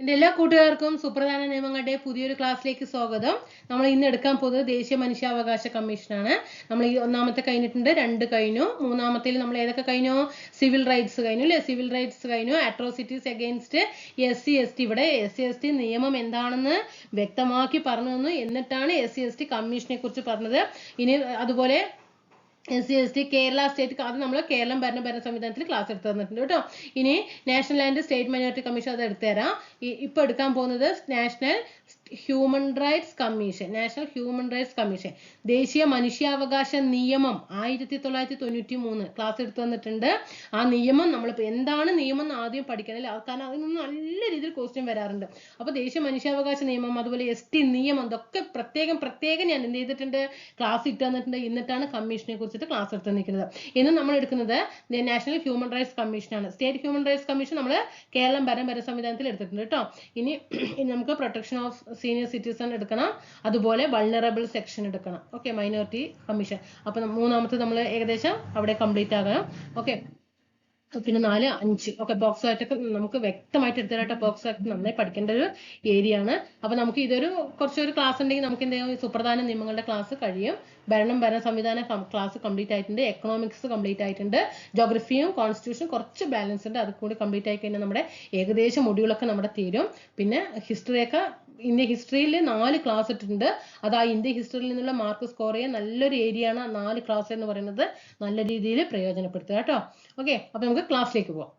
എന്റെ എല്ലാ കൂട്ടുകാർക്കും സുപ്രധാന നിയമങ്ങളുടെ പുതിയൊരു ക്ലാസ്സിലേക്ക് സ്വാഗതം. നമ്മൾ ഇന്ന് എടുക്കാൻ പോകുന്നത് ദേശീയ മനുഷ്യാവകാശ കമ്മീഷനാണ്. നമ്മൾ ഈ ഒന്നാമത്തെ കഴിഞ്ഞിട്ടുണ്ട് രണ്ട് കഴിഞ്ഞു. മൂന്നാമത്തേൽ നമ്മൾ ഏതൊക്കെ കഴിഞ്ഞു? സിവിൽ റൈറ്റ്സ് കഴിഞ്ഞു അല്ലേ? സിവിൽ റൈറ്റ്സ് കഴിഞ്ഞു. Atrocities against S C S T ഇവിടെ എസ് സി എസ് ടി നിയമം എന്താണെന്ന് വ്യക്തമാക്കി പറഞ്ഞു തന്നു. എന്നിട്ടാണ് എസ് സി എസ് ടി കമ്മീഷനെ കുറിച്ച് പറഞ്ഞത്. ഇനി അതുപോലെ S C S T Kerala state അത് നമ്മൾ കേരളം ഭരണ ഭരണ സംവിധാനത്തിൽ ക്ലാസ് എടുത്ത് തന്നിട്ടുണ്ട് കേട്ടോ. ഇനി national and state minority commission അത് എടുത്തു തരാം. ഇപ്പൊ എടുക്കാൻ പോകുന്നത് national human rights commission national human rights commission ദേശീയ മനുഷ്യാവകാശ നിയമം ആയിരത്തി തൊള്ളായിരത്തി തൊണ്ണൂറ്റി മൂന്ന് ക്ലാസ് എടുത്തു വന്നിട്ടുണ്ട്. ആ നിയമം നമ്മൾ എന്താണ് നിയമം എന്ന് ആദ്യം പഠിക്കണം കാരണം അതിൽ നിന്ന് നല്ല രീതിയിൽ ക്വസ്റ്റ്യൻ വരാറുണ്ട്. അപ്പൊ ദേശീയ മനുഷ്യാവകാശ നിയമം അതുപോലെ എസ് ടി നിയമം ഇതൊക്കെ പ്രത്യേകം പ്രത്യേകം ഞാൻ എന്ത് ചെയ്തിട്ടുണ്ട്? ക്ലാസ് ഇട്ട് തന്നിട്ടുണ്ട് എന്നിട്ടാണ് കമ്മീഷനെ കുറിച്ചിട്ട് ക്ലാസ് എടുത്ത് നിൽക്കുന്നത് ഇന്ന് നമ്മൾ എടുക്കുന്നത് നാഷണൽ ഹ്യൂമൻ റൈറ്റ്സ് കമ്മീഷനാണ് സ്റ്റേറ്റ് ഹ്യൂമൻ റൈറ്റ്സ് കമ്മീഷൻ നമ്മൾ കേരളം ഭരണ സംവിധാനത്തിൽ എടുത്തിട്ടുണ്ട് കേട്ടോ. ഇനി നമുക്ക് പ്രൊട്ടക്ഷൻ ഓഫ് സീനിയർ സിറ്റിസൺ എടുക്കണം. അതുപോലെ വൾണറബിൾ സെക്ഷൻ എടുക്കണം. ഓക്കെ മൈനോറിറ്റി കമ്മീഷൻ അപ്പൊ മൂന്നാമത്തെ നമ്മൾ ഏകദേശം അവിടെ കംപ്ലീറ്റ് ആകണം. ഓക്കെ പിന്നെ നാല് അഞ്ച്. ഓക്കെ ബോക്സ് ആയിട്ടൊക്കെ നമുക്ക് വ്യക്തമായിട്ട് എടുത്തതായിട്ട് ബോക്സ് ആയിട്ട് നന്നായി പഠിക്കേണ്ട ഒരു ഏരിയ ആണ്. അപ്പൊ നമുക്ക് ഇതൊരു കുറച്ചൊരു ക്ലാസ് ഉണ്ടെങ്കിൽ നമുക്ക് എന്തെങ്കിലും സുപ്രധാന നിയമങ്ങളുടെ ക്ലാസ് കഴിയും. ഭരണം ഭരണ സംവിധാന ക്ലാസ് കംപ്ലീറ്റ് ആയിട്ടുണ്ട്. എക്കണോമിക്സ് കംപ്ലീറ്റ് ആയിട്ടുണ്ട്. ജോഗ്രഫിയും കോൺസ്റ്റിറ്റ്യൂഷനും കുറച്ച് ബാലൻസ് ഉണ്ട്. അത് കൂടി കംപ്ലീറ്റ് ആയി കഴിഞ്ഞാൽ നമ്മുടെ ഏകദേശം മൊഡ്യൂളൊക്കെ നമ്മുടെ തീരും. പിന്നെ ഹിസ്റ്ററിയൊക്കെ ഇന്ത്യ ഹിസ്റ്ററിയിൽ നാല് ക്ലാസ് ഇട്ടിട്ടുണ്ട്. അത് ആ ഇന്ത്യ ഹിസ്റ്ററിയിൽ നിന്നുള്ള മാർക്ക് സ്കോർ ചെയ്യാൻ നല്ലൊരു ഏരിയ ആണ് നാല് ക്ലാസ് എന്ന് പറയുന്നത്. നല്ല രീതിയിൽ പ്രയോജനപ്പെടുത്തുക കേട്ടോ. ഓക്കെ അപ്പൊ നമുക്ക് ക്ലാസ്സിലേക്ക് പോവാം.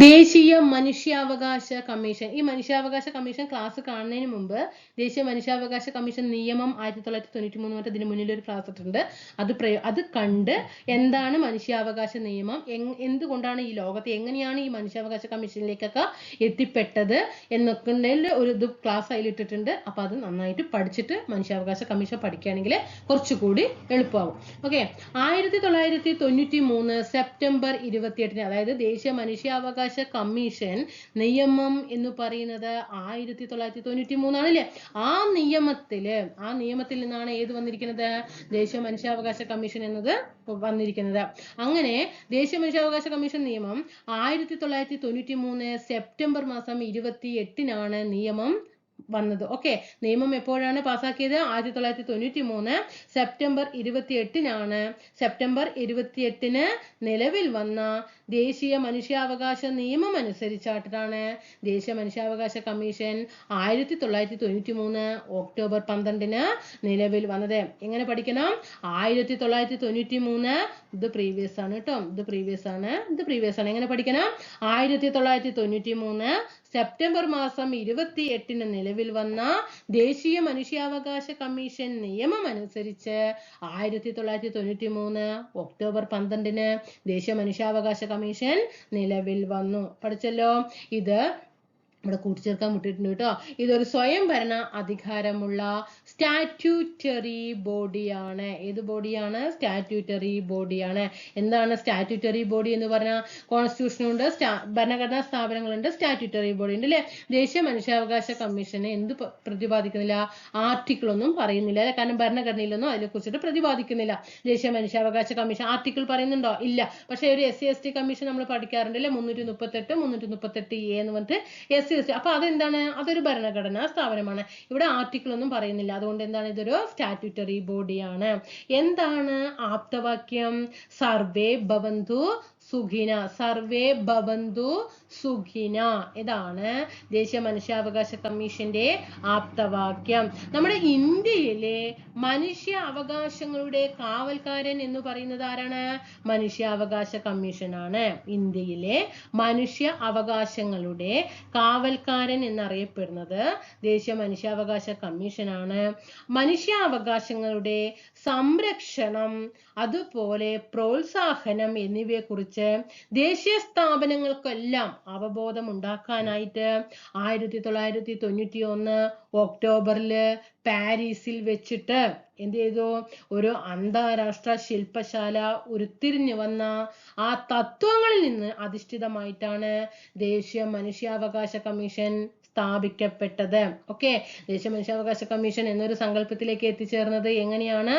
ദേശീയ മനുഷ്യാവകാശ കമ്മീഷൻ. ഈ മനുഷ്യാവകാശ കമ്മീഷൻ ക്ലാസ് കാണുന്നതിന് മുമ്പ് ദേശീയ മനുഷ്യാവകാശ കമ്മീഷൻ നിയമം ആയിരത്തി തൊള്ളായിരത്തി തൊണ്ണൂറ്റി മൂന്ന് ഇതിന് മുന്നിൽ ഒരു ക്ലാസ് ഇട്ടിട്ടുണ്ട്. അത് പ്രയോ അത് കണ്ട് എന്താണ് മനുഷ്യാവകാശ നിയമം? എന്തുകൊണ്ടാണ് ഈ ലോകത്ത് എങ്ങനെയാണ് ഈ മനുഷ്യാവകാശ കമ്മീഷനിലേക്കൊക്കെ എത്തിപ്പെട്ടത് എന്നൊക്കെ ഒരു ഇത് ക്ലാസ് അതിൽ ഇട്ടിട്ടുണ്ട്. അപ്പൊ അത് നന്നായിട്ട് പഠിച്ചിട്ട് മനുഷ്യാവകാശ കമ്മീഷൻ പഠിക്കുകയാണെങ്കിൽ കുറച്ചുകൂടി എളുപ്പമാവും. ഓക്കെ ആയിരത്തി തൊള്ളായിരത്തി തൊണ്ണൂറ്റി മൂന്ന് സെപ്റ്റംബർ ഇരുപത്തിയെട്ടിന് അതായത് ദേശീയ മനുഷ്യാവകാശ മനുഷ്യാവകാശ കമ്മീഷൻ നിയമം എന്ന് പറയുന്നത് ആയിരത്തി തൊള്ളായിരത്തി തൊണ്ണൂറ്റി മൂന്നാണ് അല്ലേ ആ നിയമത്തിൽ ആ നിയമത്തിൽ നിന്നാണ് ഏത് വന്നിരിക്കുന്നത്? ദേശീയ മനുഷ്യാവകാശ കമ്മീഷൻ എന്നത് വന്നിരിക്കുന്നത്. അങ്ങനെ ദേശീയ മനുഷ്യാവകാശ കമ്മീഷൻ നിയമം ആയിരത്തി തൊള്ളായിരത്തി തൊണ്ണൂറ്റി മൂന്ന് സെപ്റ്റംബർ മാസം ഇരുപത്തി എട്ടിനാണ് നിയമം വന്നത്. ഓക്കെ നിയമം എപ്പോഴാണ് പാസാക്കിയത് ആയിരത്തി തൊള്ളായിരത്തി തൊണ്ണൂറ്റി മൂന്ന് സെപ്റ്റംബർ ഇരുപത്തി എട്ടിനാണ് സെപ്റ്റംബർ ഇരുപത്തി എട്ടിന് നിലവിൽ വന്ന ദേശീയ മനുഷ്യാവകാശ നിയമം അനുസരിച്ചായിട്ടാണ്. ദേശീയ മനുഷ്യാവകാശ കമ്മീഷൻ ആയിരത്തി തൊള്ളായിരത്തി തൊണ്ണൂറ്റി മൂന്ന് ഒക്ടോബർ പന്ത്രണ്ടിന് നിലവിൽ വന്നത്. എങ്ങനെ പഠിക്കണം? ആയിരത്തി തൊള്ളായിരത്തി തൊണ്ണൂറ്റി മൂന്ന് ഇത് പ്രീവിയസ് ആണ് കേട്ടോ ഇത് പ്രീവിയസ് ആണ്. ഇത് പ്രീവിയസ് ആണ്. എങ്ങനെ പഠിക്കണം? ആയിരത്തി തൊള്ളായിരത്തി തൊണ്ണൂറ്റി മൂന്ന് സെപ്റ്റംബർ മാസം ഇരുപത്തി എട്ടിന് നിലവിൽ വന്ന ദേശീയ മനുഷ്യാവകാശ കമ്മീഷൻ നിയമം അനുസരിച്ച് ആയിരത്തി തൊള്ളായിരത്തി തൊണ്ണൂറ്റി മൂന്ന് ഒക്ടോബർ പന്ത്രണ്ടിന് ദേശീയ മനുഷ്യാവകാശ കമ്മീഷൻ നിലവിൽ വന്നു. പഠിച്ചല്ലോ? ഇത് ഇവിടെ കൂട്ടിച്ചേർക്കാൻ വിട്ടിട്ടുണ്ട് കേട്ടോ. ഇതൊരു സ്വയം ഭരണ അധികാരമുള്ള സ്റ്റാറ്റ്യൂട്ടറി ബോഡിയാണ് ഏത് ബോഡിയാണ് സ്റ്റാറ്റ്യൂട്ടറി ബോഡിയാണ് എന്താണ് സ്റ്റാറ്റ്യൂട്ടറി ബോഡി എന്ന് പറഞ്ഞാൽ കോൺസ്റ്റിറ്റ്യൂഷൻ ഉണ്ട് ഭരണഘടനാ സ്ഥാപനങ്ങളുണ്ട് സ്റ്റാറ്റ്യൂട്ടറി ബോഡി ഉണ്ട് അല്ലെ? ദേശീയ മനുഷ്യാവകാശ കമ്മീഷനെ എന്ത് പ്രതിപാദിക്കുന്നില്ല? ആർട്ടിക്കിൾ ഒന്നും പറയുന്നില്ല അല്ലെ? കാരണം ഭരണഘടനയിലൊന്നും അതിനെ കുറിച്ചിട്ട് പ്രതിപാദിക്കുന്നില്ല. ദേശീയ മനുഷ്യാവകാശ കമ്മീഷൻ ആർട്ടിക്കിൾ പറയുന്നുണ്ടോ? ഇല്ല. പക്ഷേ ഒരു S C S T commission നമ്മൾ പഠിക്കാറുണ്ട് അല്ലെ? മുന്നൂറ്റി മുപ്പത്തെട്ട് മുന്നൂറ്റി മുപ്പത്തെട്ട് എ എന്ന് പറഞ്ഞിട്ട് എസ് ടി അപ്പൊ അതെന്താണ്? അതൊരു ഭരണഘടനാ സ്ഥാപനമാണ്. ഇവിടെ ആർട്ടിക്കിൾ ഒന്നും പറയുന്നില്ല. അതുകൊണ്ട് എന്താണ്? ഇതൊരു സ്റ്റാറ്റ്യൂട്ടറി ബോഡിയാണ് എന്താണ് ആപ്തവാക്യം? സർവേ ഭവന്തു സുഖിന സർവേ ഭവന്തു സുഖിന. ഇതാണ് ദേശീയ മനുഷ്യാവകാശ കമ്മീഷന്റെ ആപ്തവാക്യം. നമ്മുടെ ഇന്ത്യയിലെ മനുഷ്യ അവകാശങ്ങളുടെ കാവൽക്കാരൻ എന്ന് പറയുന്നത് ആരാണ്? മനുഷ്യാവകാശ കമ്മീഷനാണ്. ഇന്ത്യയിലെ മനുഷ്യ അവകാശങ്ങളുടെ കാവൽക്കാരൻ എന്നറിയപ്പെടുന്നത് ദേശീയ മനുഷ്യാവകാശ കമ്മീഷനാണ്. മനുഷ്യാവകാശങ്ങളുടെ സംരക്ഷണം അതുപോലെ പ്രോത്സാഹനം എന്നിവയെക്കുറിച്ച് ദേശീയ സ്ഥാപനങ്ങൾക്കെല്ലാം അവബോധം ഉണ്ടാക്കാനായിട്ട് ആയിരത്തി തൊള്ളായിരത്തി തൊണ്ണൂറ്റി ഒന്ന് ഒക്ടോബറിൽ പാരീസിൽ വെച്ചിട്ട് എന്ത് ചെയ്തു? ഒരു അന്താരാഷ്ട്ര ശില്പശാല ഉരുത്തിരിഞ്ഞു വന്ന ആ തത്വങ്ങളിൽ നിന്ന് അധിഷ്ഠിതമായിട്ടാണ് ദേശീയ മനുഷ്യാവകാശ കമ്മീഷൻ സ്ഥാപിക്കപ്പെട്ടത്. ഓക്കെ ദേശീയ മനുഷ്യാവകാശ കമ്മീഷൻ എന്നൊരു സങ്കല്പത്തിലേക്ക് എത്തിച്ചേർന്നത് എങ്ങനെയാണ്?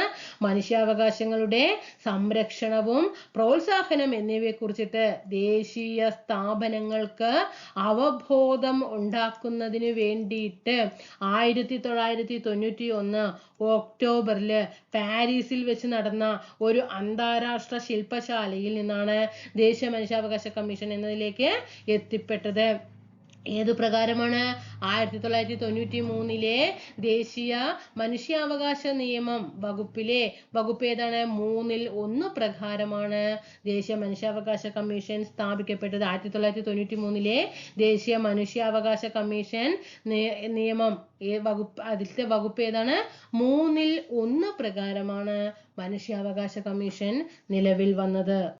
മനുഷ്യാവകാശങ്ങളുടെ സംരക്ഷണവും പ്രോത്സാഹനം എന്നിവയെ കുറിച്ചിട്ട് ദേശീയ സ്ഥാപനങ്ങൾക്ക് അവബോധം ഉണ്ടാക്കുന്നതിന് വേണ്ടിയിട്ട് ആയിരത്തി തൊള്ളായിരത്തി തൊണ്ണൂറ്റി ഒന്ന് ഒക്ടോബറിൽ പാരീസിൽ വെച്ച് നടന്ന ഒരു അന്താരാഷ്ട്ര ശില്പശാലയിൽ നിന്നാണ് ദേശീയ മനുഷ്യാവകാശ കമ്മീഷൻ എന്നതിലേക്ക് എത്തിപ്പെട്ടത്. ഏതു പ്രകാരമാണ്? ആയിരത്തി തൊള്ളായിരത്തി തൊണ്ണൂറ്റി മൂന്നിലെ ദേശീയ മനുഷ്യാവകാശ നിയമം വകുപ്പിലെ വകുപ്പ് ഏതാണ്? മൂന്നിൽ ഒന്ന് പ്രകാരമാണ് ദേശീയ മനുഷ്യാവകാശ കമ്മീഷൻ സ്ഥാപിക്കപ്പെട്ടത്. ആയിരത്തി തൊള്ളായിരത്തി തൊണ്ണൂറ്റി മൂന്നിലെ ദേശീയ മനുഷ്യാവകാശ കമ്മീഷൻ നിയമം ഏ വകുപ്പ് അതിലത്തെ വകുപ്പ് ഏതാണ്? മൂന്നിൽ ഒന്ന് പ്രകാരമാണ് മനുഷ്യാവകാശ കമ്മീഷൻ നിലവിൽ വന്നത്.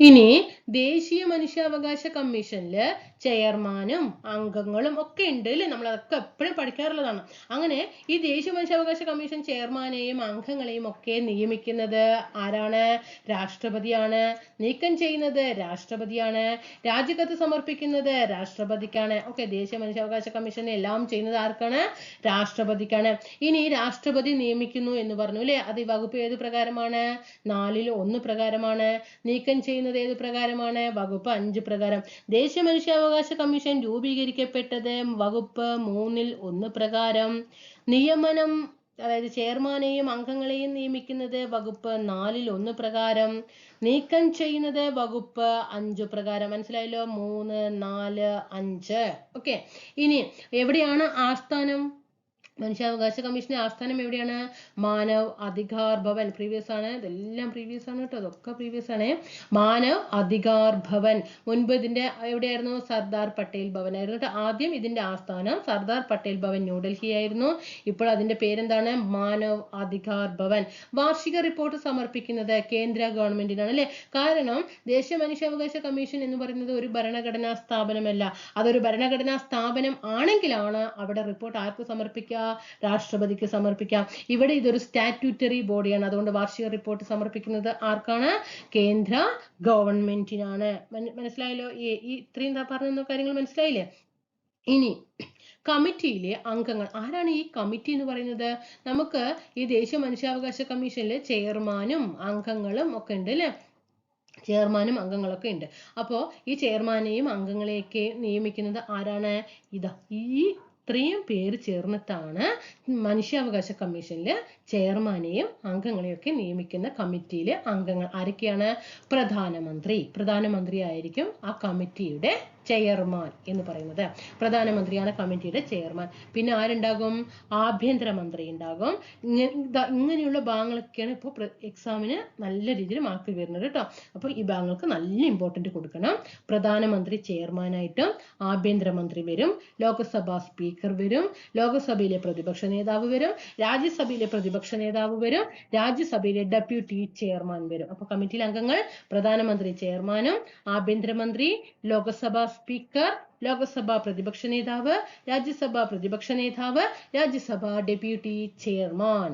ഇനി ദേശീയ മനുഷ്യാവകാശ കമ്മീഷനിൽ ചെയർമാനും അംഗങ്ങളും ഒക്കെ ഉണ്ട് അല്ലേ നമ്മൾ അതൊക്കെ എപ്പോഴും പഠിക്കാറുള്ളതാണ്. അങ്ങനെ ഈ ദേശീയ മനുഷ്യാവകാശ കമ്മീഷൻ ചെയർമാനെയും അംഗങ്ങളെയും ഒക്കെ നിയമിക്കുന്നത് ആരാണ്? രാഷ്ട്രപതിയാണ്. നീക്കം ചെയ്യുന്നത് രാഷ്ട്രപതിയാണ്. രാജിക്കത്ത് സമർപ്പിക്കുന്നത് രാഷ്ട്രപതിക്കാണ്. ഓക്കെ ദേശീയ മനുഷ്യാവകാശ കമ്മീഷൻ എല്ലാം ചെയ്യുന്നത് ആർക്കാണ്? രാഷ്ട്രപതിക്കാണ്. ഇനി രാഷ്ട്രപതി നിയമിക്കുന്നു എന്ന് പറഞ്ഞു അല്ലേ അത് ഈ വകുപ്പ് ഏത് പ്രകാരമാണ്? നാലിൽ ഒന്ന് പ്രകാരമാണ്. നീക്കം ചെയ്യുന്നത് ഏത് പ്രകാരമാണ്? വകുപ്പ് അഞ്ച് പ്രകാരം. ദേശീയ മനുഷ്യാവകാശ കമ്മീഷൻ രൂപീകരിക്കപ്പെട്ടത് വകുപ്പ് മൂന്നിൽ ഒന്ന് പ്രകാരം. നിയമനം അതായത് ചെയർമാനെയും അംഗങ്ങളെയും നിയമിക്കുന്നത് വകുപ്പ് നാലിൽ ഒന്ന് പ്രകാരം. നീക്കം ചെയ്യുന്നത് വകുപ്പ് അഞ്ച് പ്രകാരം. മനസ്സിലായല്ലോ? മൂന്ന് നാല് അഞ്ച്. ഓക്കെ. ഇനി എവിടെയാണ് ആസ്ഥാനം? മനുഷ്യാവകാശ കമ്മീഷന്റെ ആസ്ഥാനം എവിടെയാണ്? മാനവ് അധികാർ ഭവൻ. പ്രീവിയസ് ആണ്. ഇതെല്ലാം പ്രീവിയസ് ആണ് കേട്ടോ. അതൊക്കെ പ്രീവിയസ് ആണ്. മാനവ് അധികാർ ഭവൻ. മുൻപ് ഇതിന്റെ എവിടെയായിരുന്നു? സർദാർ പട്ടേൽ ഭവൻ ആയിരുന്നു ആദ്യം ഇതിന്റെ ആസ്ഥാനം സർദാർ പട്ടേൽ ഭവൻ ന്യൂഡൽഹി ആയിരുന്നു. ഇപ്പോൾ അതിന്റെ പേരെന്താണ്? മാനവ് അധികാർ ഭവൻ. വാർഷിക റിപ്പോർട്ട് സമർപ്പിക്കുന്നത് കേന്ദ്ര ഗവൺമെന്റിനാണ് അല്ലെ? കാരണം ദേശീയ മനുഷ്യാവകാശ കമ്മീഷൻ എന്ന് പറയുന്നത് ഒരു ഭരണഘടനാ സ്ഥാപനമല്ല. അതൊരു ഭരണഘടനാ സ്ഥാപനം ആണെങ്കിലാണ് അവിടെ റിപ്പോർട്ട് ആർക്ക് സമർപ്പിക്കുക രാഷ്ട്രപതിക്ക് സമർപ്പിക്കാം. ഇവിടെ ഇതൊരു സ്റ്റാറ്റ്യൂട്ടറി ബോഡിയാണ്. അതുകൊണ്ട് വാർഷിക റിപ്പോർട്ട് സമർപ്പിക്കുന്നത് ആർക്കാണ്? കേന്ദ്ര ഗവൺമെന്റിനാണ്. മന- മനസ്സിലായല്ലോ? ഈ ഇത്രയും പറഞ്ഞ കാര്യങ്ങൾ മനസ്സിലായില്ലേ? ഇനി കമ്മിറ്റിയിലെ അംഗങ്ങൾ. ആരാണ് ഈ കമ്മിറ്റി എന്ന് പറയുന്നത്? നമുക്ക് ഈ ദേശീയ മനുഷ്യാവകാശ കമ്മീഷനിലെ ചെയർമാനും അംഗങ്ങളും ഒക്കെ ഉണ്ട് അല്ലേ? ചെയർമാനും അംഗങ്ങളൊക്കെ ഉണ്ട്. അപ്പോൾ ഈ ചെയർമാനെയും അംഗങ്ങളെയൊക്കെ നിയമിക്കുന്നത് ആരാണ്? ഇതാ ഈ ഇത്രയും പേര് ചേർന്നിട്ടാണ് മനുഷ്യാവകാശ കമ്മീഷനിൽ ചെയർമാനെയും അംഗങ്ങളെയും ഒക്കെ നിയമിക്കുന്ന കമ്മിറ്റിയിലെ അംഗങ്ങൾ. ആരൊക്കെയാണ്? പ്രധാനമന്ത്രി. പ്രധാനമന്ത്രി ആയിരിക്കും ആ കമ്മിറ്റിയുടെ ചെയർമാൻ എന്ന് പറയുന്നത്. പ്രധാനമന്ത്രിയാണ് കമ്മിറ്റിയുടെ ചെയർമാൻ. പിന്നെ ആരുണ്ടാകും? ആഭ്യന്തരമന്ത്രി ഉണ്ടാകും. ഇങ്ങനെയുള്ള ഭാഗങ്ങളൊക്കെയാണ് ഇപ്പോൾ എക്സാമിന് നല്ല രീതിയിൽ മാർക്ക് വരുന്നത് കേട്ടോ. അപ്പോൾ ഈ ഭാഗങ്ങൾക്ക് നല്ല ഇമ്പോർട്ടന്റ് കൊടുക്കണം. പ്രധാനമന്ത്രി ചെയർമാനായിട്ടും ആഭ്യന്തരമന്ത്രി വരും. ലോക്സഭാ സ്പീക്കർ വരും. ലോക്സഭയിലെ പ്രതിപക്ഷ നേതാവ് വരും. രാജ്യസഭയിലെ പ്രതിപക്ഷ നേതാവ് വരും. രാജ്യസഭയിലെ ഡെപ്യൂട്ടി ചെയർമാൻ വരും. അപ്പോൾ കമ്മിറ്റിയിലെ അംഗങ്ങൾ പ്രധാനമന്ത്രി ചെയർമാനും ആഭ്യന്തരമന്ത്രി ലോക്സഭാ സ്പീക്കർ ലോക്സഭാ പ്രതിപക്ഷ നേതാവ് രാജ്യസഭാ പ്രതിപക്ഷ നേതാവ് രാജ്യസഭാ ഡെപ്യൂട്ടി ചെയർമാൻ.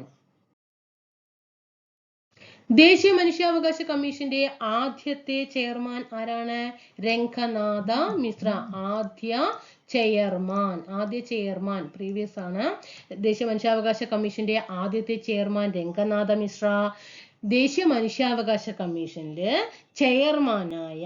ദേശീയ മനുഷ്യാവകാശ കമ്മീഷന്റെ ആദ്യത്തെ ചെയർമാൻ ആരാണ്? രംഗനാഥ മിശ്ര ആദ്യ ചെയർമാൻ ആദ്യ ചെയർമാൻ പ്രീവിയസ് ആണ്. ദേശീയ മനുഷ്യാവകാശ കമ്മീഷന്റെ ആദ്യത്തെ ചെയർമാൻ രംഗനാഥ മിശ്ര ദേശീയ മനുഷ്യാവകാശ കമ്മീഷനിൽ ചെയർമാനായ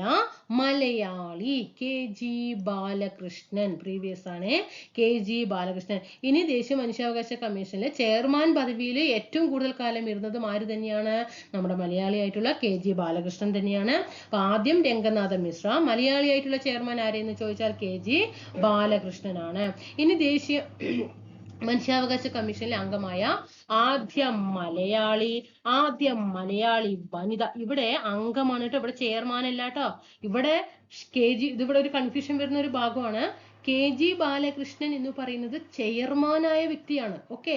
Malayali K G Balakrishnan previous ആണ് കെ ജി ബാലകൃഷ്ണൻ. ഇനി ദേശീയ മനുഷ്യാവകാശ കമ്മീഷനിലെ ചെയർമാൻ പദവിയിൽ ഏറ്റവും കൂടുതൽ കാലം ഇരുന്നതും ആര് തന്നെയാണ്? നമ്മുടെ മലയാളിയായിട്ടുള്ള കെ ജി ബാലകൃഷ്ണൻ തന്നെയാണ്. അപ്പൊ ആദ്യം രംഗനാഥ മിശ്ര മലയാളിയായിട്ടുള്ള ചെയർമാൻ ആരെന്ന് ചോദിച്ചാൽ കെ ജി ബാലകൃഷ്ണനാണ്. ഇനി ദേശീയ മനുഷ്യാവകാശ കമ്മീഷനിലെ അംഗമായ ആദ്യ മലയാളി ആദ്യ മലയാളി വനിത. ഇവിടെ അംഗമാണ് കേട്ടോ ഇവിടെ ചെയർമാൻ അല്ല കേട്ടോ. ഇവിടെ കെ ജി ഇതിവിടെ ഒരു കൺഫ്യൂഷൻ വരുന്ന ഒരു ഭാഗമാണ്. കെ ജി ബാലകൃഷ്ണൻ എന്ന് പറയുന്നത് ചെയർമാനായ വ്യക്തിയാണ്. ഓക്കെ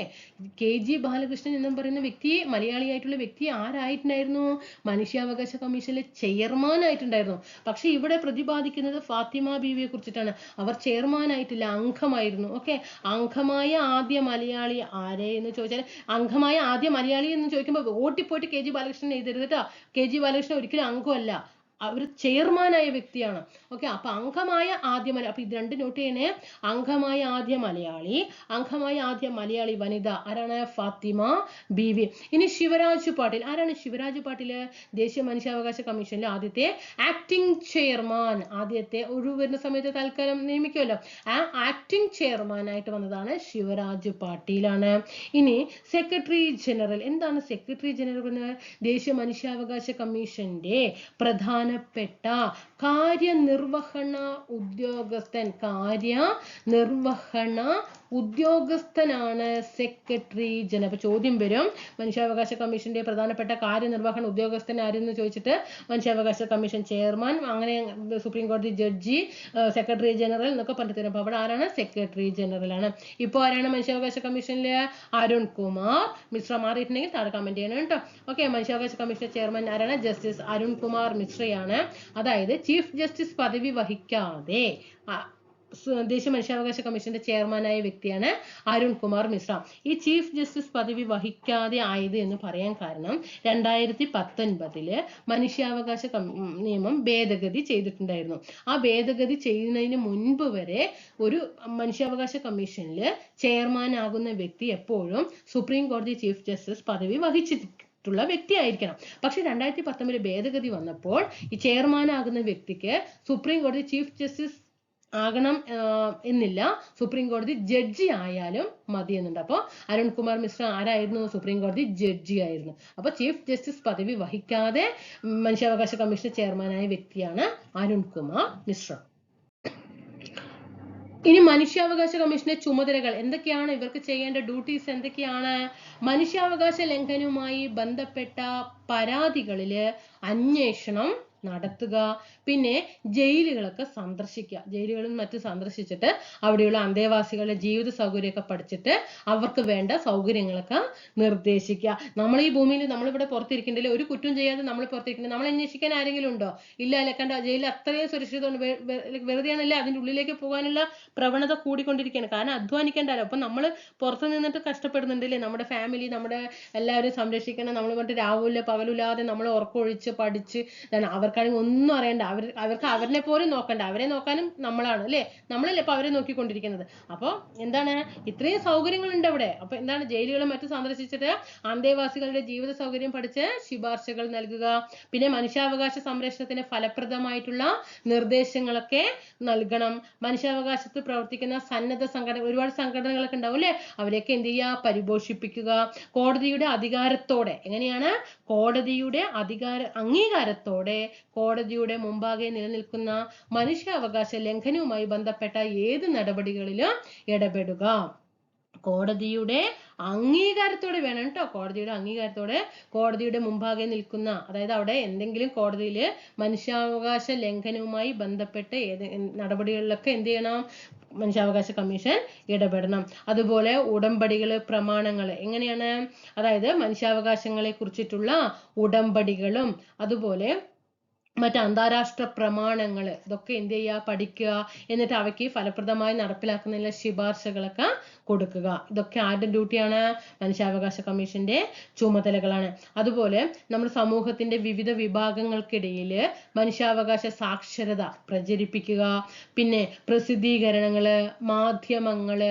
കെ ജി ബാലകൃഷ്ണൻ എന്ന് പറയുന്ന വ്യക്തി മലയാളിയായിട്ടുള്ള വ്യക്തി ആരായിട്ടുണ്ടായിരുന്നു? മനുഷ്യാവകാശ കമ്മീഷനിലെ ചെയർമാൻ ആയിട്ടുണ്ടായിരുന്നു. പക്ഷെ ഇവിടെ പ്രതിപാദിക്കുന്നത് ഫാത്തിമ ബീവിയെ കുറിച്ചിട്ടാണ്. അവർ ചെയർമാൻ ആയിട്ടില്ല അംഗമായിരുന്നു. ഓക്കെ അംഗമായ ആദ്യ മലയാളി ആരെ എന്ന് ചോദിച്ചാൽ അംഗമായ ആദ്യ മലയാളി എന്ന് ചോദിക്കുമ്പോൾ ഓട്ടിപ്പോയിട്ട് കെ ജി ബാലകൃഷ്ണൻ എഴുതരുത് കേട്ടോ. കെ ജി ബാലകൃഷ്ണൻ ഒരിക്കലും അംഗമല്ല. അവർ ചെയർമാനായ വ്യക്തിയാണ്. ഓക്കെ അപ്പൊ അംഗമായ ആദ്യ മലയാളി അപ്പൊ ഇത് രണ്ട് നോട്ട് ചെയ്യണേ. അംഗമായ ആദ്യ മലയാളി അംഗമായ ആദ്യ മലയാളി വനിത ആരാണ്? ഫാത്തിമ ബി വി ഇനി ശിവരാജ് പാട്ടീൽ ആരാണ് ശിവരാജ് പാട്ടീൽ ദേശീയ മനുഷ്യാവകാശ കമ്മീഷനിലെ ആദ്യത്തെ ആക്ടിംഗ് ചെയർമാൻ ആദ്യത്തെ ഒഴിവ് വരുന്ന സമയത്ത് തൽക്കാലം നിയമിക്കുമല്ലോ. ആ ആക്ടിംഗ് ചെയർമാൻ ആയിട്ട് വന്നതാണ് ശിവരാജ് പാട്ടീലാണ്. ഇനി സെക്രട്ടറി ജനറൽ എന്താണ് സെക്രട്ടറി ജനറൽ ദേശീയ മനുഷ്യാവകാശ കമ്മീഷന്റെ പ്രധാനപ്പെട്ട കാര്യനിർവഹണ ഉദ്യോഗസ്ഥൻ കാര്യ നിർവഹണ ഉദ്യോഗസ്ഥനാണ് സെക്രട്ടറി ജനറൽ. ചോദ്യം വരും മനുഷ്യാവകാശ കമ്മീഷന്റെ പ്രധാനപ്പെട്ട കാര്യനിർവഹണ ഉദ്യോഗസ്ഥൻ ആരെന്ന് ചോദിച്ചിട്ട് മനുഷ്യാവകാശ കമ്മീഷൻ ചെയർമാൻ അങ്ങനെ സുപ്രീം കോടതി ജഡ്ജി സെക്രട്ടറി ജനറൽ എന്നൊക്കെ പറഞ്ഞു തരും. അപ്പൊ അവിടെ ആരാണ്? സെക്രട്ടറി ജനറൽ ആണ്. ഇപ്പോൾ ആരാണ് മനുഷ്യാവകാശ കമ്മീഷനിലെ? അരുൺ കുമാർ. മിശ്ര മാറിയിട്ടുണ്ടെങ്കിൽ താഴെ കമന്റ് ചെയ്യണം കേട്ടോ ഓക്കെ മനുഷ്യാവകാശ കമ്മീഷൻ ചെയർമാൻ ആരാണ്? ജസ്റ്റിസ് അരുൺ കുമാർ മിശ്രയാണ്. അതായത് ചീഫ് ജസ്റ്റിസ് പദവി വഹിക്കാതെ ദേശീയ മനുഷ്യാവകാശ കമ്മീഷന്റെ ചെയർമാനായ വ്യക്തിയാണ് അരുൺ കുമാർ മിശ്ര. ഈ ചീഫ് ജസ്റ്റിസ് പദവി വഹിക്കാതെ ആയത് എന്ന് പറയാൻ കാരണം രണ്ടായിരത്തി പത്തൊൻപതിൽ മനുഷ്യാവകാശ നിയമം ഭേദഗതി ചെയ്തിട്ടുണ്ടായിരുന്നു. ആ ഭേദഗതി ചെയ്യുന്നതിന് മുൻപ് വരെ ഒരു മനുഷ്യാവകാശ കമ്മീഷനിൽ ചെയർമാൻ ആകുന്ന വ്യക്തി എപ്പോഴും സുപ്രീം കോടതി ചീഫ് ജസ്റ്റിസ് പദവി വഹിച്ചിട്ടുള്ള വ്യക്തിയായിരിക്കണം. പക്ഷെ രണ്ടായിരത്തി പത്തൊമ്പതിൽ ഭേദഗതി വന്നപ്പോൾ ഈ ചെയർമാൻ ആകുന്ന വ്യക്തിക്ക് സുപ്രീം കോടതി ചീഫ് ജസ്റ്റിസ് ആകണം എന്നില്ല. സുപ്രീം കോടതി ജഡ്ജി ആയാലും മതി എന്നുണ്ട്. അപ്പോൾ അരുൺകുമാർ മിശ്ര ആരായിരുന്നു? സുപ്രീം കോടതി ജഡ്ജി ആയിരുന്നു. അപ്പോൾ ചീഫ് ജസ്റ്റിസ് പദവി വഹിക്കാതെ മനുഷ്യാവകാശ കമ്മീഷൻ ചെയർമാനായ വ്യക്തിയാണ് അരുൺകുമാർ മിശ്ര. ഇനി മനുഷ്യാവകാശ കമ്മീഷന്റെ ചുമതലകൾ എന്തൊക്കെയാണ്? ഇവർക്ക് ചെയ്യേണ്ട ഡ്യൂട്ടീസ് എന്തൊക്കെയാണ്? മനുഷ്യാവകാശ ലംഘനവുമായി ബന്ധപ്പെട്ട പരാതികളിൽ അന്വേഷണം നടത്തുക. പിന്നെ ജയിലുകളൊക്കെ സന്ദർശിക്കുക. ജയിലുകളും മറ്റും സന്ദർശിച്ചിട്ട് അവിടെയുള്ള അന്തേവാസികളുടെ ജീവിത സൗകര്യമൊക്കെ പഠിച്ചിട്ട് അവർക്ക് വേണ്ട സൗകര്യങ്ങളൊക്കെ നിർദ്ദേശിക്കുക. നമ്മൾ ഈ ഭൂമിയിൽ നമ്മളിവിടെ പുറത്തിരിക്കണ്ടല്ലേ ഒരു കുറ്റം ചെയ്യാതെ നമ്മൾ പുറത്തിരിക്കണ്ടേ നമ്മൾ അന്വേഷിക്കാൻ ആരെങ്കിലും ഉണ്ടോ? ഇല്ല അല്ലെ കണ്ട? ജയിലിൽ അത്രയും സുരക്ഷിതമുണ്ട് വെറുതെയാണല്ലേ അതിന്റെ ഉള്ളിലേക്ക് പോകാനുള്ള പ്രവണത കൂടിക്കൊണ്ടിരിക്കുകയാണ്. കാരണം അധ്വാനിക്കേണ്ടല്ലോ അപ്പൊ നമ്മൾ പുറത്ത് നിന്നിട്ട് കഷ്ടപ്പെടുന്നുണ്ടല്ലേ? നമ്മുടെ ഫാമിലി നമ്മുടെ എല്ലാവരും സംരക്ഷിക്കണം. നമ്മൾ വന്നിട്ട് രാവിലെ പകലില്ലാതെ നമ്മൾ ഉറക്കമൊഴിച്ച് പഠിച്ച് ഇതാണ്. അവർക്കാണെങ്കിൽ ഒന്നും അറിയണ്ട. അവർ അവർക്ക് അവരെ പോലും നോക്കണ്ട. അവരെ നോക്കാനും നമ്മളാണ് അല്ലേ? നമ്മളല്ലേ ഇപ്പൊ അവരെ നോക്കിക്കൊണ്ടിരിക്കുന്നത്. അപ്പോൾ എന്താണ്? ഇത്രയും സൗകര്യങ്ങളുണ്ട് അവിടെ. അപ്പൊ എന്താണ്? ജയിലുകളും മറ്റും സന്ദർശിച്ചിട്ട് അന്തേവാസികളുടെ ജീവിത സൗകര്യം പഠിച്ച് ശുപാർശകൾ നൽകുക. പിന്നെ മനുഷ്യാവകാശ സംരക്ഷണത്തിന് ഫലപ്രദമായിട്ടുള്ള നിർദ്ദേശങ്ങളൊക്കെ നൽകണം. മനുഷ്യാവകാശത്ത് പ്രവർത്തിക്കുന്ന സന്നദ്ധ സംഘടന ഒരുപാട് സംഘടനകളൊക്കെ ഉണ്ടാവും അല്ലെ? അവരെയൊക്കെ എന്ത് ചെയ്യുക? പരിപോഷിപ്പിക്കുക. കോടതിയുടെ അധികാരത്തോടെ എങ്ങനെയാണ്? കോടതിയുടെ അധികാര അംഗീകാരത്തോടെ കോടതിയുടെ മുമ്പാകെ നിലനിൽക്കുന്ന മനുഷ്യാവകാശ ലംഘനവുമായി ബന്ധപ്പെട്ട ഏത് നടപടികളിലും ഇടപെടുക. കോടതിയുടെ അംഗീകാരത്തോടെ വേണം കേട്ടോ. കോടതിയുടെ അംഗീകാരത്തോടെ കോടതിയുടെ മുമ്പാകെ നിൽക്കുന്ന അതായത് അവിടെ എന്തെങ്കിലും കോടതിയിൽ മനുഷ്യാവകാശ ലംഘനവുമായി ബന്ധപ്പെട്ട് ഏത് നടപടികളിലൊക്കെ എന്ത് ചെയ്യണം? മനുഷ്യാവകാശ കമ്മീഷൻ ഇടപെടണം. അതുപോലെ ഉടമ്പടികൾ പ്രമാണങ്ങൾ എങ്ങനെയാണ്? അതായത് മനുഷ്യാവകാശങ്ങളെ കുറിച്ചിട്ടുള്ള ഉടമ്പടികളും അതുപോലെ മറ്റ് അന്താരാഷ്ട്ര പ്രമാണങ്ങൾ ഇതൊക്കെ എന്ത് ചെയ്യുക പഠിക്കുക. എന്നിട്ട് അവയ്ക്ക് ഫലപ്രദമായി നടപ്പിലാക്കുന്നതിനുള്ള ശുപാർശകളൊക്കെ കൊടുക്കുക. ഇതൊക്കെ ആരുടെ ഡ്യൂട്ടിയാണ്? മനുഷ്യാവകാശ കമ്മീഷന്റെ ചുമതലകളാണ്. അതുപോലെ നമ്മുടെ സമൂഹത്തിന്റെ വിവിധ വിഭാഗങ്ങൾക്കിടയിൽ മനുഷ്യാവകാശ സാക്ഷരത പ്രചരിപ്പിക്കുക. പിന്നെ പ്രസിദ്ധീകരണങ്ങൾ മാധ്യമങ്ങൾ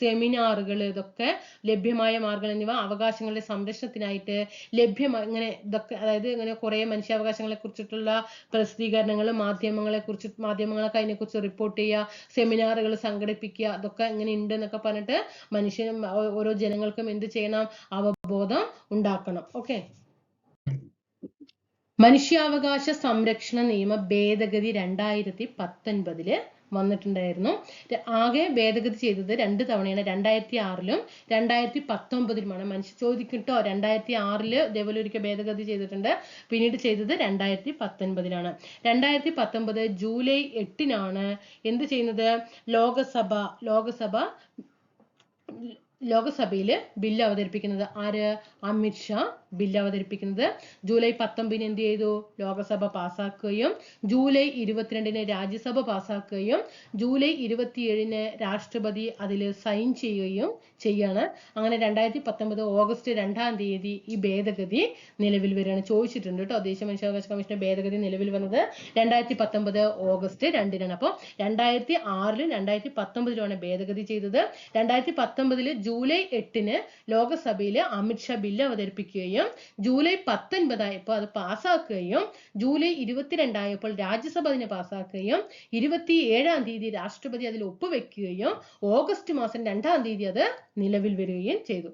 സെമിനാറുകൾ ഇതൊക്കെ ലഭ്യമായ മാർഗങ്ങൾ എന്നിവ അവകാശങ്ങളുടെ സംരക്ഷണത്തിനായിട്ട് ലഭ്യമായി ഇങ്ങനെ ഇതൊക്കെ അതായത് ഇങ്ങനെ കുറേ മനുഷ്യാവകാശങ്ങളെ കുറിച്ചിട്ടുള്ള പ്രസിദ്ധീകരണങ്ങൾ മാധ്യമങ്ങളെ കുറിച്ച് മാധ്യമങ്ങളൊക്കെ അതിനെക്കുറിച്ച് റിപ്പോർട്ട് ചെയ്യുക സെമിനാറുകൾ സംഘടിപ്പിക്കുക ഇതൊക്കെ ഇങ്ങനെ ഉണ്ട് എന്നൊക്കെ പറഞ്ഞിട്ട് മനുഷ്യനും ഓരോ ജനങ്ങൾക്കും എന്ത് ചെയ്യണം? അവബോധം ഉണ്ടാക്കണം. ഓക്കെ? മനുഷ്യാവകാശ സംരക്ഷണ നിയമ ഭേദഗതി രണ്ടായിരത്തി പത്തൊൻപതിൽ വന്നിട്ടുണ്ടായിരുന്നു. ആകെ ഭേദഗതി ചെയ്തത് രണ്ട് തവണയാണ്. രണ്ടായിരത്തി ആറിലും രണ്ടായിരത്തി പത്തൊമ്പതിലുമാണ് മനുഷ്യ ചോദിക്കട്ടോ രണ്ടായിരത്തി ആറിൽ ഇതേപോലെ ഒരിക്കൽ ഭേദഗതി ചെയ്തിട്ടുണ്ട്. പിന്നീട് ചെയ്തത് രണ്ടായിരത്തി പത്തൊൻപതിലാണ് രണ്ടായിരത്തി പത്തൊമ്പത് ജൂലൈ എട്ടിനാണ് എന്ത് ചെയ്യുന്നത്? ലോകസഭ ലോകസഭ ലോകസഭയിൽ ബില്ല് അവതരിപ്പിക്കുന്നത് ആര്? അമിത് ഷാ ബില്ല് അവതരിപ്പിക്കുന്നത്. ജൂലൈ പത്തൊമ്പതിന് എന്ത് ചെയ്തു? ലോകസഭ പാസാക്കുകയും ജൂലൈ ഇരുപത്തിരണ്ടിന് രാജ്യസഭ പാസാക്കുകയും ജൂലൈ ഇരുപത്തിയേഴിന് രാഷ്ട്രപതി അതിൽ സൈൻ ചെയ്യുകയും ചെയ്യാണ്. അങ്ങനെ രണ്ടായിരത്തി പത്തൊമ്പത് ഓഗസ്റ്റ് രണ്ടാം തീയതി ഈ ഭേദഗതി നിലവിൽ വരികയാണ്. ചോദിച്ചിട്ടുണ്ട് കേട്ടോ. ദേശീയ മനുഷ്യാവകാശ കമ്മീഷന്റെ ഭേദഗതി നിലവിൽ വന്നത് രണ്ടായിരത്തി പത്തൊമ്പത് ഓഗസ്റ്റ് രണ്ടിനാണ്. അപ്പോൾ രണ്ടായിരത്തി ആറിലും രണ്ടായിരത്തി പത്തൊമ്പതിലുമാണ് ഭേദഗതി ചെയ്തത്. രണ്ടായിരത്തി പത്തൊമ്പതിൽ ജൂലൈ എട്ടിന് ലോകസഭയിൽ അമിത്ഷാ ബില്ല് അവതരിപ്പിക്കുകയും ജൂലൈ പത്തൊൻപതായപ്പോൾ അത് പാസ്സാക്കുകയും ജൂലൈ ഇരുപത്തിരണ്ടായപ്പോൾ രാജ്യസഭ അതിനെ പാസ്സാക്കുകയും ഇരുപത്തി ഏഴാം തീയതി രാഷ്ട്രപതി അതിൽ ഒപ്പുവെക്കുകയും ഓഗസ്റ്റ് മാസം രണ്ടാം തീയതി അത് നിലവിൽ വരികയും ചെയ്തു.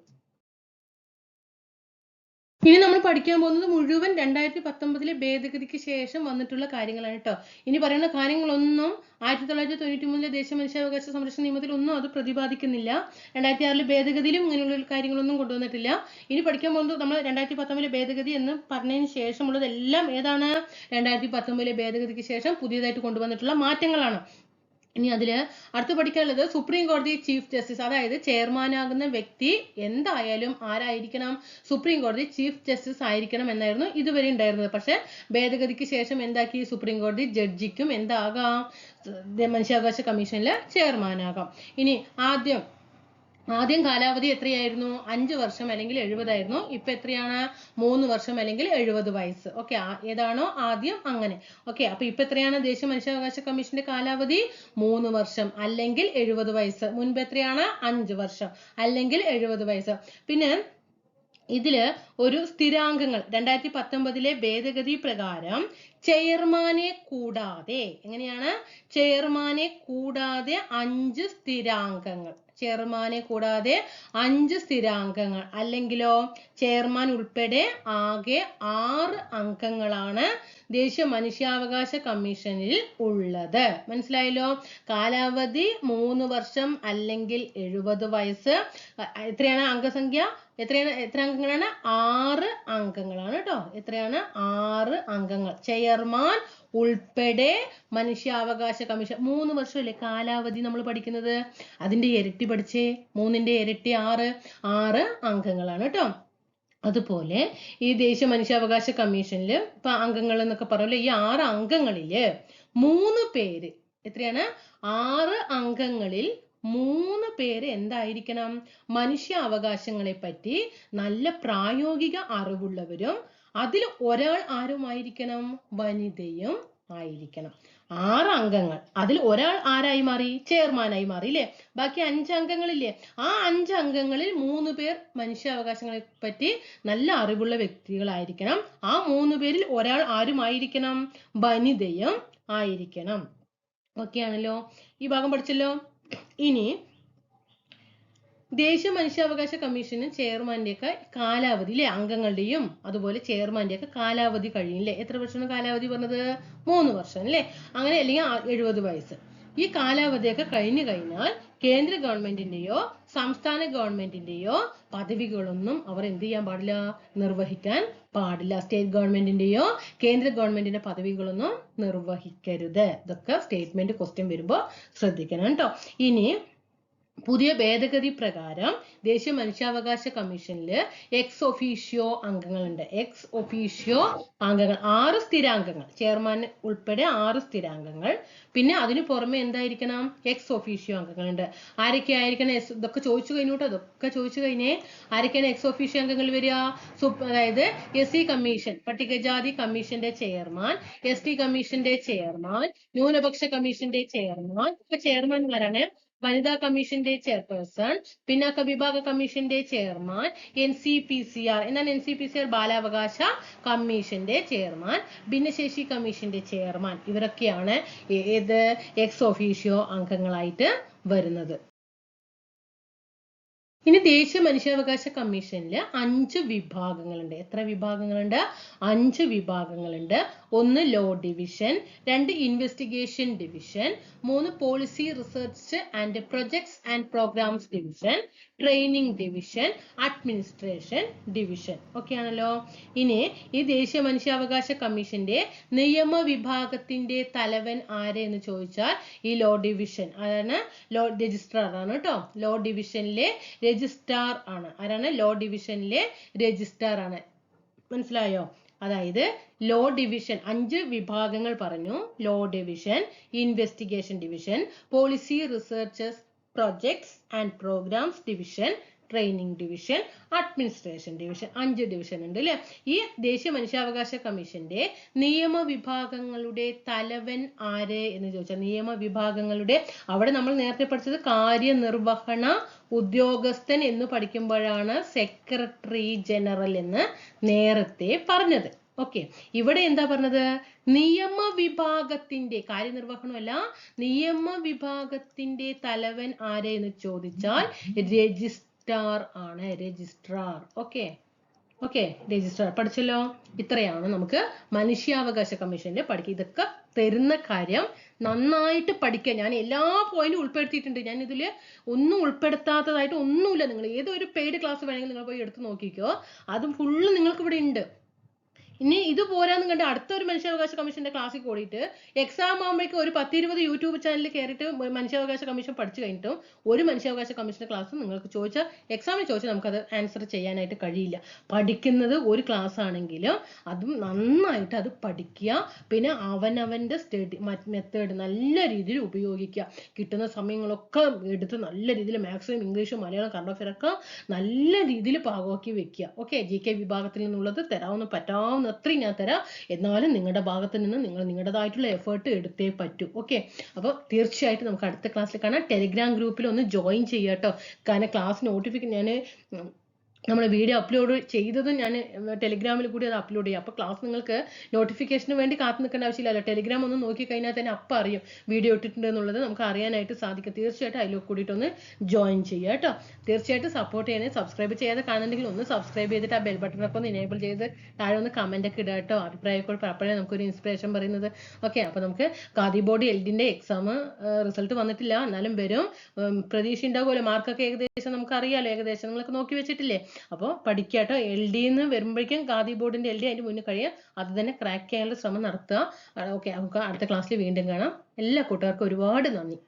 ഇനി നമ്മൾ പഠിക്കാൻ പോകുന്നത് മുഴുവൻ രണ്ടായിരത്തി പത്തൊമ്പതിലെ ഭേദഗതിക്ക് ശേഷം വന്നിട്ടുള്ള കാര്യങ്ങളാണ് കേട്ടോ ഇനി പറയുന്ന കാര്യങ്ങളൊന്നും ആയിരത്തി തൊള്ളായിരത്തി തൊണ്ണൂറ്റി മൂന്നിലെ ദേശീയ മനുഷ്യാവകാശ സംരക്ഷണ നിയമത്തിൽ ഒന്നും അത് പ്രതിപാദിക്കുന്നില്ല. രണ്ടായിരത്തി ആറിലെ ഭേദഗതിയിലും ഇങ്ങനെയുള്ള കാര്യങ്ങളൊന്നും കൊണ്ടുവന്നിട്ടില്ല. ഇനി പഠിക്കാൻ പോകുന്നത് നമ്മൾ രണ്ടായിരത്തി പത്തൊമ്പതിലെ ഭേദഗതി എന്ന് പറഞ്ഞതിന് ശേഷമുള്ളതെല്ലാം ഏതാണ്? രണ്ടായിരത്തി പത്തൊമ്പതിലെ ഭേദഗതിക്ക് ശേഷം പുതിയതായിട്ട് കൊണ്ടുവന്നിട്ടുള്ള മാറ്റങ്ങളാണ്. ഇനി അതിൽ അടുത്ത് പഠിക്കാനുള്ളത് സുപ്രീം കോടതി ചീഫ് ജസ്റ്റിസ് അതായത് ചെയർമാനാകുന്ന വ്യക്തി എന്തായാലും ആരായിരിക്കണം? സുപ്രീം കോടതി ചീഫ് ജസ്റ്റിസ് ആയിരിക്കണം എന്നായിരുന്നു ഇതുവരെ ഉണ്ടായിരുന്നത്. പക്ഷെ ഭേദഗതിക്ക് ശേഷം എന്താക്കി? സുപ്രീം കോടതി ജഡ്ജിക്കും എന്താകാം? മനുഷ്യാവകാശ കമ്മീഷനിലെ ചെയർമാനാകാം ഇനി ആദ്യം ആദ്യം കാലാവധി എത്രയായിരുന്നു? അഞ്ച് വർഷം അല്ലെങ്കിൽ എഴുപതായിരുന്നു. ഇപ്പൊ എത്രയാണ്? മൂന്ന് വർഷം അല്ലെങ്കിൽ എഴുപത് വയസ്സ്. ഓക്കെ ഏതാണോ ആദ്യം അങ്ങനെ. ഓക്കെ അപ്പൊ ഇപ്പൊ എത്രയാണ്? ദേശീയ മനുഷ്യാവകാശ കമ്മീഷന്റെ കാലാവധി? മൂന്ന് വർഷം അല്ലെങ്കിൽ എഴുപത് വയസ്സ്. മുൻപ് എത്രയാണ്? അഞ്ച് വർഷം അല്ലെങ്കിൽ എഴുപത് വയസ്സ്. പിന്നെ ഇതിൽ ഒരു സ്ഥിരാംഗങ്ങൾ രണ്ടായിരത്തി പത്തൊമ്പതിലെ ഭേദഗതി പ്രകാരം ചെയർമാനെ കൂടാതെ എങ്ങനെയാണ്? ചെയർമാനെ കൂടാതെ അഞ്ച് സ്ഥിരാംഗങ്ങൾ ചെയർമാനെ കൂടാതെ അഞ്ച് സ്ഥിരാംഗങ്ങൾ. അല്ലെങ്കിലോ ചെയർമാൻ ഉൾപ്പെടെ ആകെ ആറ് അംഗങ്ങളാണ് ദേശീയ മനുഷ്യാവകാശ കമ്മീഷനിൽ ഉള്ളത്. മനസ്സിലായല്ലോ? കാലാവധി മൂന്ന് വർഷം അല്ലെങ്കിൽ എഴുപത് വയസ്സ്. എത്രയാണ് അംഗസംഖ്യ? എത്രയാണ് എത്ര അംഗങ്ങളാണ്? ആറ് അംഗങ്ങളാണ് കേട്ടോ. എത്രയാണ്? ആറ് അംഗങ്ങൾ. ചെയർമാൻ ഉൾപ്പെടെ മനുഷ്യാവകാശ കമ്മീഷൻ. മൂന്ന് വർഷമല്ലേ കാലാവധി നമ്മൾ പഠിക്കുന്നത്? അതിന്റെ ഇരട്ടി പഠിച്ചേ. മൂന്നിന്റെ ഇരട്ടി ആറ്. ആറ് അംഗങ്ങളാണ് കേട്ടോ. അതുപോലെ ഈ ദേശീയ മനുഷ്യാവകാശ കമ്മീഷനിൽ ഇപ്പൊ അംഗങ്ങൾ എന്നൊക്കെ പറയുമല്ലോ ഈ ആറ് അംഗങ്ങളിൽ മൂന്ന് പേര് എത്രയാണ്? ആറ് അംഗങ്ങളിൽ മൂന്ന് പേര് എന്തായിരിക്കണം? മനുഷ്യാവകാശങ്ങളെ പറ്റി നല്ല പ്രായോഗിക അറിവുള്ളവരും അതിൽ ഒരാൾ ആരുമായിരിക്കണം? വനിതയും ആയിരിക്കണം. ആറ് അംഗങ്ങൾ. അതിൽ ഒരാൾ ആരായി മാറി? ചെയർമാനായി മാറി ഇല്ലേ? ബാക്കി അഞ്ച് അംഗങ്ങളില്ലേ? ആ അഞ്ച് അംഗങ്ങളിൽ മൂന്ന് പേർ മനുഷ്യാവകാശങ്ങളെ പറ്റി നല്ല അറിവുള്ള വ്യക്തികളായിരിക്കണം. ആ മൂന്ന് പേരിൽ ഒരാൾ ആരുമായിരിക്കണം? വനിതയും ആയിരിക്കണം. ഓക്കെ ആണല്ലോ ഈ ഭാഗം പഠിച്ചല്ലോ? ഇനി ദേശീയ മനുഷ്യാവകാശ കമ്മീഷന് ചെയർമാന്റെയൊക്കെ കാലാവധി അല്ലെ അംഗങ്ങളുടെയും അതുപോലെ ചെയർമാന്റെയൊക്കെ കാലാവധി കഴിയും അല്ലെ എത്ര വർഷമാണ് കാലാവധി പറഞ്ഞത്? മൂന്ന് വർഷം അല്ലെ അങ്ങനെ അല്ലെങ്കിൽ എഴുപത് വയസ്സ്. ഈ കാലാവധിയൊക്കെ കഴിഞ്ഞു കഴിഞ്ഞാൽ കേന്ദ്ര ഗവൺമെന്റിന്റെയോ സംസ്ഥാന ഗവൺമെന്റിന്റെയോ പദവികളൊന്നും അവർ എന്ത് ചെയ്യാൻ പാടില്ല? നിർവഹിക്കാൻ പാടില്ല. സ്റ്റേറ്റ് ഗവൺമെന്റിന്റെയോ കേന്ദ്ര ഗവൺമെന്റിന്റെ പദവികളൊന്നും നിർവഹിക്കരുത്. ഇതൊക്കെ സ്റ്റേറ്റ്മെന്റ് ക്വസ്റ്റ്യൻ വരുമ്പോൾ ശ്രദ്ധിക്കണം കേട്ടോ. ഇനി പുതിയ ഭേദഗതി പ്രകാരം ദേശീയ മനുഷ്യാവകാശ കമ്മീഷനിൽ എക്സ് ഒഫീഷ്യോ അംഗങ്ങളുണ്ട്. എക്സ് ഒഫീഷ്യോ അംഗങ്ങൾ. ആറ് സ്ഥിരാംഗങ്ങൾ. ചെയർമാൻ ഉൾപ്പെടെ ആറ് സ്ഥിരാംഗങ്ങൾ. പിന്നെ അതിനു പുറമെ എന്തായിരിക്കണം? എക്സ് ഒഫീഷ്യോ അംഗങ്ങളുണ്ട്. ആരൊക്കെ ആയിരിക്കണം? എസ് ഇതൊക്കെ ചോദിച്ചു കഴിഞ്ഞു കേട്ടോ ഇതൊക്കെ ചോദിച്ചു കഴിഞ്ഞേ ആരൊക്കെയാണ് എക്സ് ഒഫീഷ്യോ അംഗങ്ങൾ വരിക? അതായത് എസ് സി കമ്മീഷൻ പട്ടികജാതി കമ്മീഷന്റെ ചെയർമാൻ എസ് ടി കമ്മീഷന്റെ ചെയർമാൻ ന്യൂനപക്ഷ കമ്മീഷന്റെ ചെയർമാൻ. ഇപ്പൊ ചെയർമാൻമാരാണ്. വനിതാ കമ്മീഷന്റെ ചെയർപേഴ്സൺ പിന്നാക്ക വിഭാഗ കമ്മീഷന്റെ chairman N C P C R എന്നാൽ N C P C R ബാലാവകാശ കമ്മീഷന്റെ ചെയർമാൻ ഭിന്നശേഷി കമ്മീഷന്റെ ചെയർമാൻ. ഇവരൊക്കെയാണ് ഏത് എക്സ് ഓഫീഷ്യോ അംഗങ്ങളായിട്ട് വരുന്നത്. ഇനി ദേശീയ മനുഷ്യാവകാശ കമ്മീഷനിൽ അഞ്ച് വിഭാഗങ്ങളുണ്ട്. എത്ര വിഭാഗങ്ങളുണ്ട്? അഞ്ച് വിഭാഗങ്ങളുണ്ട്. ഒന്ന് ലോ ഡിവിഷൻ രണ്ട് ഇൻവെസ്റ്റിഗേഷൻ ഡിവിഷൻ മൂന്ന് policy research and projects and programmes division training division administration division okay ആണല്ലോ? ഇനി ഈ ദേശീയ മനുഷ്യാവകാശ കമ്മീഷന്റെ നിയമ വിഭാഗത്തിന്റെ തലവൻ ആര് എന്ന് ചോദിച്ചാൽ ഈ ലോ ഡിവിഷൻ അതാണ് ലോ രജിസ്ട്രാർ ആണ് കേട്ടോ. ലോ ഡിവിഷനിലെ രജിസ്ട്രാർ ആണ്. ആരാണ്? ലോ ഡിവിഷനിലെ രജിസ്ട്രാർ ആണ്. മനസ്സിലായോ? അതായത് ലോ ഡിവിഷൻ അഞ്ച് വിഭാഗങ്ങൾ പറഞ്ഞു. Law division investigation division policy researches projects and programmes division training division administration division അഞ്ച് ഡിവിഷൻ ഉണ്ട് അല്ലേ ഈ ദേശീയ മനുഷ്യാവകാശ കമ്മീഷന്റെ നിയമവിഭാഗങ്ങളുടെ തലവൻ ആര് എന്ന് ചോദിച്ചാൽ നിയമവിഭാഗങ്ങളുടെ അവിടെ നമ്മൾ നേരത്തെ പഠിച്ചത് കാര്യനിർവഹണ ഉദ്യോഗസ്ഥൻ എന്ന് പഠിക്കുമ്പോഴാണ് സെക്രട്ടറി ജനറൽ എന്ന് നേരത്തെ പറഞ്ഞത്. ഓക്കെ ഇവിടെ എന്താ പറഞ്ഞത്? നിയമവിഭാഗത്തിന്റെ കാര്യനിർവഹണമല്ല നിയമവിഭാഗത്തിന്റെ തലവൻ ആര് എന്ന് ചോദിച്ചാൽ രജിസ്ട്രാർ ആണ്. രജിസ്ട്രാർ ഓക്കെ ഓക്കെ രജിസ്ട്രാർ പഠിച്ചല്ലോ? ഇത്രയാണ് നമുക്ക് മനുഷ്യാവകാശ കമ്മീഷന്റെ പഠിക്കുക ഇതൊക്കെ തരുന്ന കാര്യം. നന്നായിട്ട് പഠിക്കുക ഞാൻ എല്ലാ പോയിന്റും ഉൾപ്പെടുത്തിയിട്ടുണ്ട്. ഞാൻ ഇതിൽ ഒന്നും ഉൾപ്പെടുത്താത്തതായിട്ട് ഒന്നുമില്ല. നിങ്ങൾ ഏതൊരു പെയ്ഡ് ക്ലാസ് വേണമെങ്കിൽ നിങ്ങൾ പോയി എടുത്ത് നോക്കിക്കോ. അതും ഫുള്ള് നിങ്ങൾക്ക് ഇവിടെ ഉണ്ട്. ഇനി ഇത് പോരാന്ന് കണ്ട് അടുത്ത ഒരു മനുഷ്യാവകാശ കമ്മീഷന്റെ ക്ലാസ്സിൽ കൂടിയിട്ട് എക്സാം ആകുമ്പോഴേക്കും ഒരു പത്തിരുപത് യൂട്യൂബ് ചാനലിൽ കയറിയിട്ട് മനുഷ്യാവകാശ കമ്മീഷൻ പഠിച്ചു കഴിഞ്ഞിട്ടും ഒരു മനുഷ്യാവകാശ കമ്മീഷന്റെ ക്ലാസ് നിങ്ങൾക്ക് ചോദിച്ചാൽ എക്സാമിന് ചോദിച്ചാൽ നമുക്കത് ആൻസർ ചെയ്യാനായിട്ട് കഴിയില്ല. പഠിക്കുന്നത് ഒരു ക്ലാസ് ആണെങ്കിലും അതും നന്നായിട്ട് അത് പഠിക്കുക. പിന്നെ അവനവന്റെ സ്റ്റഡി മെത്തേഡ് നല്ല രീതിയിൽ ഉപയോഗിക്കുക. കിട്ടുന്ന സമയങ്ങളൊക്കെ എടുത്ത് നല്ല രീതിയിൽ മാക്സിമം ഇംഗ്ലീഷും മലയാളം കറണ്ട് നല്ല രീതിയിൽ പാകമാക്കി വെക്കുക. ഓക്കെ ജി കെ വിഭാഗത്തിൽ നിന്നുള്ളത് തരാവുന്ന പറ്റാവുന്ന അത്രയും ഞാൻ തരാം. എന്നാലും നിങ്ങളുടെ ഭാഗത്ത് നിന്ന് നിങ്ങൾ നിങ്ങളുടേതായിട്ടുള്ള എഫേർട്ട് എടുത്തേ പറ്റൂ. ഓക്കെ അപ്പോൾ തീർച്ചയായിട്ടും നമുക്ക് അടുത്ത ക്ലാസ്സിൽ കാണാം. ടെലിഗ്രാം ഗ്രൂപ്പിൽ ഒന്ന് ജോയിൻ ചെയ്യാട്ടോ. കാരണം ക്ലാസ് നോട്ടിഫിക്കേഷൻ ഞാൻ നമ്മൾ വീഡിയോ അപ്ലോഡ് ചെയ്തതും ഞാൻ ടെലിഗ്രാമിൽ കൂടി അത് അപ്ലോഡ് ചെയ്യാം. അപ്പോൾ ക്ലാസ് നിങ്ങൾക്ക് നോട്ടിഫിക്കേഷന് വേണ്ടി കാത്തു നിൽക്കേണ്ട ആവശ്യമില്ലല്ലോ ടെലിഗ്രാം ഒന്ന് നോക്കി കഴിഞ്ഞാൽ തന്നെ അപ്പം അറിയും വീഡിയോ ഇട്ടിട്ടുണ്ട് എന്നുള്ളത്. നമുക്ക് അറിയാനായിട്ട് സാധിക്കും. തീർച്ചയായിട്ടും അതിലൊക്കെ കൂടിയിട്ട് ഒന്ന് ജോയിൻ ചെയ്യുക കേട്ടോ. തീർച്ചയായിട്ടും സപ്പോർട്ട് ചെയ്യണേ സബ്സ്ക്രൈബ് ചെയ്യാതെ കാണുന്നുണ്ടെങ്കിൽ ഒന്ന് സബ്സ്ക്രൈബ് ചെയ്തിട്ട് ആ ബെൽ ബട്ടണൊക്കെ ഒന്ന് എനേബിൾ ചെയ്ത് താഴെ ഒന്ന് കമന്റ് ഒക്കെ ഇടുക കേട്ടോ. അഭിപ്രായക്കോട് അപ്പോഴേ നമുക്കൊരു ഇൻസ്പിറേഷൻ പറയുന്നത്. ഓക്കെ അപ്പോൾ നമുക്ക് ഖാദി ബോർഡ് എൽഡിന്റെ എക്സാം റിസൾട്ട് വന്നിട്ടില്ല. എന്നാലും വരും. പ്രതീക്ഷ ഉണ്ടാവുമല്ലോ. മാർക്കൊക്കെ ഏകദേശം നമുക്ക് അറിയാലോ. ഏകദേശം നിങ്ങളൊക്കെ നോക്കി വെച്ചിട്ടില്ലേ? അപ്പോൾ പഠിക്കുക കേട്ടോ എൽ ഡി എന്ന് വരുമ്പോഴേക്കും ഖാദി ബോർഡിന്റെ എൽ ഡി അതിന് മുന്നിൽ കഴിയുക അത് തന്നെ ക്രാക്ക് ചെയ്യാനുള്ള ശ്രമം നടത്തുക. ഓക്കെ നമുക്ക് അടുത്ത ക്ലാസ്സിൽ വീണ്ടും കാണാം. എല്ലാ കൂട്ടുകാർക്കും ഒരുപാട് നന്ദി.